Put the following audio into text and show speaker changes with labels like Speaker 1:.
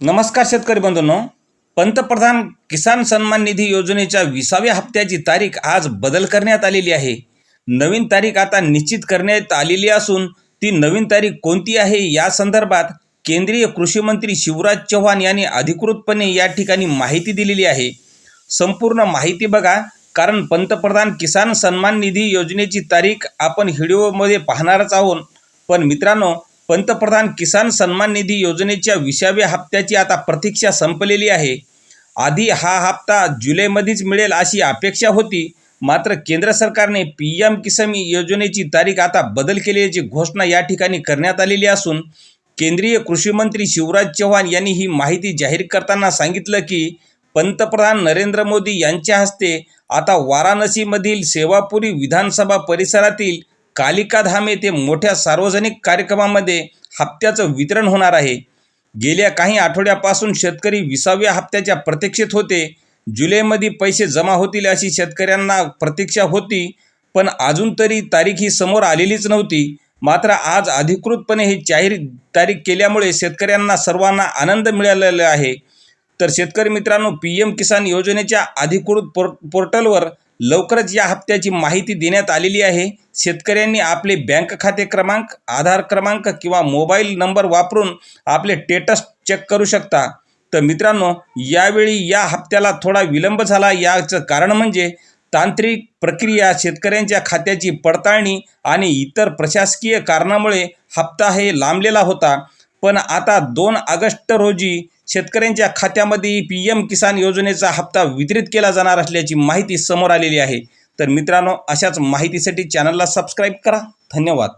Speaker 1: नमस्कार शेतकरी बंधूंनो. पंतप्रधान किसान सन्मान निधी योजनेच्या विसाव्या हप्त्याची तारीख आज बदल करण्यात आलेली आहे. नवीन तारीख आता निश्चित करण्यात आलेली असून ती नवीन तारीख कोणती आहे या संदर्भात केंद्रीय कृषी मंत्री शिवराज चव्हाण यांनी अधिकृतपणे या ठिकाणी माहिती दिलेली आहे. संपूर्ण माहिती बघा कारण पंतप्रधान किसान सन्मान निधी योजनेची तारीख आपण व्हिडिओमध्ये पाहणारच आहोत. पण मित्रांनो पंतप्रधान किसान सन्मान निधी योजनेच्या विसाव्या हप्त्याची आता प्रतीक्षा संपलेली आहे. आधी हा हप्ता जुलैमध्येच मिळेल अशी अपेक्षा होती. मात्र केंद्र सरकारने पी एम किसान योजनेची तारीख आता बदल केल्याची घोषणा या ठिकाणी करण्यात आलेली असून केंद्रीय कृषी मंत्री शिवराज चव्हाण यांनी ही माहिती जाहीर करताना सांगितलं की पंतप्रधान नरेंद्र मोदी यांच्या हस्ते आता वाराणसीमधील सेवापुरी विधानसभा परिसरातील कालिकाधाम येथे मोठ्या सार्वजनिक कार्यक्रमामध्ये हप्त्याचं वितरण होणार आहे. गेल्या काही आठवड्यापासून शेतकरी विसाव्या हप्त्याच्या प्रतीक्षेत होते. जुलैमध्ये पैसे जमा होतील अशी शेतकऱ्यांना प्रतीक्षा होती पण अजून तरी तारीख ही समोर आलेलीच नव्हती. मात्र आज अधिकृतपणे ही जाहीर तारीख केल्यामुळे शेतकऱ्यांना सर्वांना आनंद मिळालेला आहे. तर शेतकरी मित्रांनो पी एम किसान योजनेच्या अधिकृत पोर पोर्टलवर लवकरच या हप्त्याची माहिती देण्यात आलेली आहे. शेतकऱ्यांनी आपले बँक खाते क्रमांक आधार क्रमांक किंवा मोबाईल नंबर वापरून आपले स्टेटस चेक करू शकता. तर मित्रांनो यावेळी या हप्त्याला थोडा विलंब झाला. याचं कारण म्हणजे तांत्रिक प्रक्रिया शेतकऱ्यांच्या खात्याची पडताळणी आणि इतर प्रशासकीय कारणामुळे हप्ता हे लांबलेला होता. पण आता दोन ऑगस्ट रोजी शेतकऱ्यांच्या खात्यामध्ये पी एम किसान योजनेचा हप्ता वितरित केला जाणार असल्याची माहिती समोर आलेली आहे. तर मित्रांनो अशाच माहितीसाठी चॅनलला सबस्क्राईब करा. धन्यवाद.